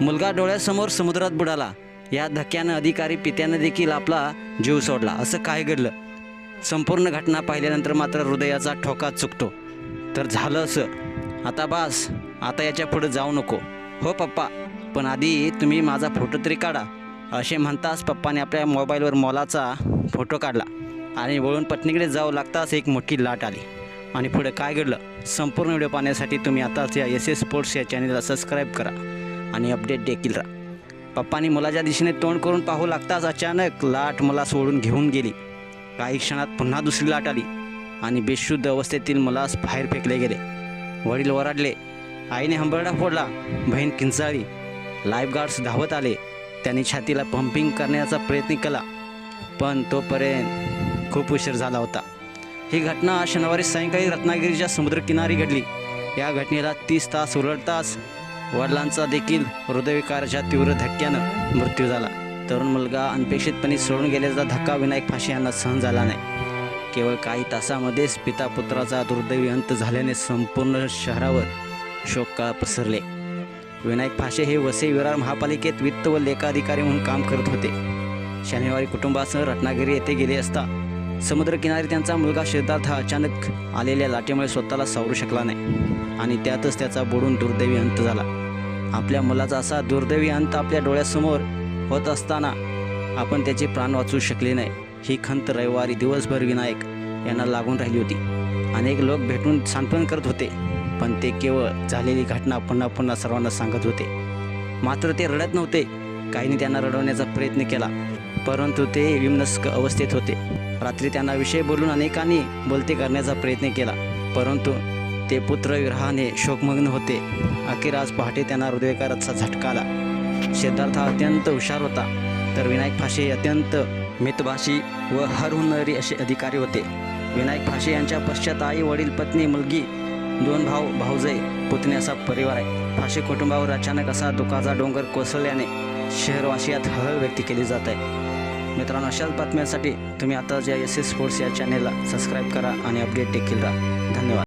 मुलगा डोळ्यासमोर समुद्रात बुडाला. या धक्क्यानं अधिकारी पित्यानं देखील आपला जीव सोडला. असं काय घडलं. संपूर्ण घटना पाहिल्यानंतर मात्र हृदयाचा ठोका चुकतो. तर झालं असं. आता बास आता याच्यापुढे जाऊ नको. हो पप्पा. पण आधी तुम्ही माझा फोटो तरी काढा. असे म्हणताच पप्पाने आपल्या मोबाईलवर मोलाचा फोटो काढला. आणि वळून पत्नीकडे जाऊ लागताच एक मोठी लाट आली. आणि पुढे काय घडलं? संपूर्ण व्हिडिओ पाहण्यासाठी तुम्ही आताच या एस एस स्पोर्ट्स या चॅनलला सबस्क्राईब करा. आणि अपडेट देखील राहा. पप्पानी मुलाच्या दिशेने तोंड करून पाहू लागताच अचानक लाट मला सोडून घेऊन गेली. काही क्षणात पुन्हा दुसरी लाट आली आणि बेशुद्ध अवस्थेतील मुलास बाहेर फेकले गेले. वडील ओरडले आईने हंबरडा फोडला बहीण किंचाळी लाईफगार्ड्स धावत आले. त्यांनी छातीला पंपिंग करण्याचा प्रयत्न केला पण तोपर्यंत खूप उशीर झाला होता. ही घटना शनिवारी सायंकाळी रत्नागिरीच्या समुद्रकिनारी घडली. या घटनेला तीस तास उलटताच वडिलांचा देखील हृदयविकाराच्या तीव्र धक्क्यानं मृत्यू झाला. तरुण मुलगा अनपेक्षितपणे सोडून गेल्याचा धक्का विनायक फाशी यांना सहन झाला नाही. केवळ काही तासामध्येच पिता पुत्राचा दुर्दैवी अंत झाल्याने संपूर्ण शहरावर शोककाळ पसरले. विनायक फाशे हे वसई विरार महापालिकेत वित्त व लेखाधिकारी म्हणून काम करत होते. शनिवारी कुटुंबासह रत्नागिरी येथे गेले असता समुद्रकिनारी त्यांचा मुलगा सिद्धार्थ हा अचानक आलेल्या लाटेमुळे स्वतःला सावरू शकला नाही. आणि त्यातच त्याचा बुडून दुर्दैवी अंत झाला. आपल्या मुलाचा असा दुर्दैवी अंत आपल्या डोळ्यासमोर होत असताना आपण त्याचे प्राण वाचवू शकले नाही. ही खंत रविवारी दिवसभर विनायक यांना लागून राहिली होती. अनेक लोक भेटून सांत्वन करत होते पण ते केवळ झालेली घटना पुन्हा पुन्हा सर्वांना सांगत होते. मात्र ते रडत नव्हते. काहींनी त्यांना रडवण्याचा प्रयत्न केला. परंतु ते विमनस्क अवस्थेत होते. रात्री त्यांना विषय बोलून अनेकांनी बोलते करण्याचा प्रयत्न केला. परंतु ते पुत्र विरहाने शोकमग्न होते. अखेर आज पहाटे त्यांना हृदयकाराचा झटका आला. सिद्धार्थ हा अत्यंत हुशार होता. तर विनायक फाशे अत्यंत मितभाषी व हरहुनरी असे अधिकारी होते. विनायक फाशे यांच्या पश्चात आई वडील पत्नी मुलगी दोन भाऊ भाऊजय पुतणे असा परिवार आहे. फाशी कुटुंबावर अचानक असा दुखाचा डोंगर कोसळल्याने शहरवासियात हळहळ व्यक्त केली जात आहे. मित्रांनो अशाच बातम्यांसाठी तुम्ही आता ज्या एस एस स्पोर्ट्स या चॅनेलला सबस्क्राईब करा आणि अपडेट देखील राहा. धन्यवाद.